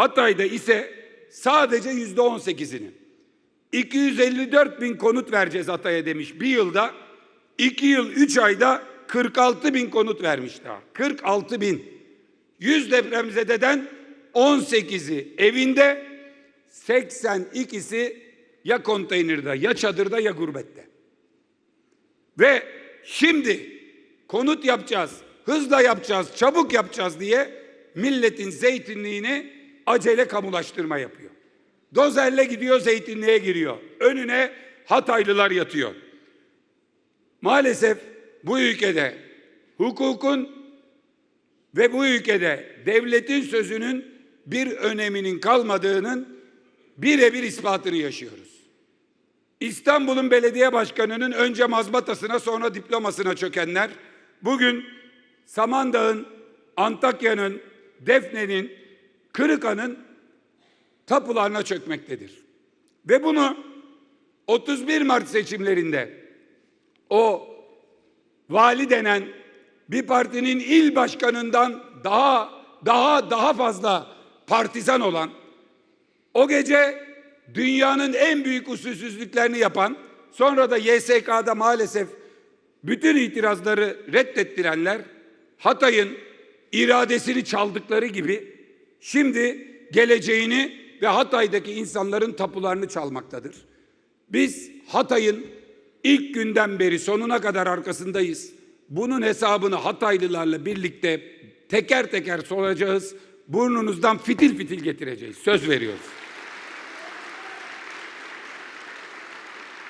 Hatay'da ise sadece yüzde on sekizini. 254 bin konut vereceğiz Hatay'a demiş bir yılda. 2 yıl 3 ayda 46 bin konut vermiş daha. 46 bin. 100 depremzededen 18'i evinde, 82'si ya konteynerde, ya çadırda, ya gurbette. Ve şimdi konut yapacağız, hızla yapacağız, çabuk yapacağız diye milletin zeytinliğini acele kamulaştırma yapıyor. Dozerle gidiyor zeytinliğe giriyor. Önüne Hataylılar yatıyor. Maalesef bu ülkede hukukun ve bu ülkede devletin sözünün bir öneminin kalmadığının birebir ispatını yaşıyoruz. İstanbul'un belediye başkanının önce mazbatasına sonra diplomasına çökenler bugün Samandağ'ın, Antakya'nın, Defne'nin, Kırıka'nın tapularına çökmektedir. Ve bunu 31 Mart seçimlerinde o vali denen bir partinin il başkanından daha daha daha fazla partizan olan o gece dünyanın en büyük usulsüzlüklerini yapan sonra da YSK'da maalesef bütün itirazları reddettirenler Hatay'ın iradesini çaldıkları gibi şimdi geleceğini ve Hatay'daki insanların tapularını çalmaktadır. Biz Hatay'ın ilk günden beri sonuna kadar arkasındayız. Bunun hesabını Hataylılarla birlikte teker teker soracağız. Burnunuzdan fitil fitil getireceğiz. Söz veriyoruz.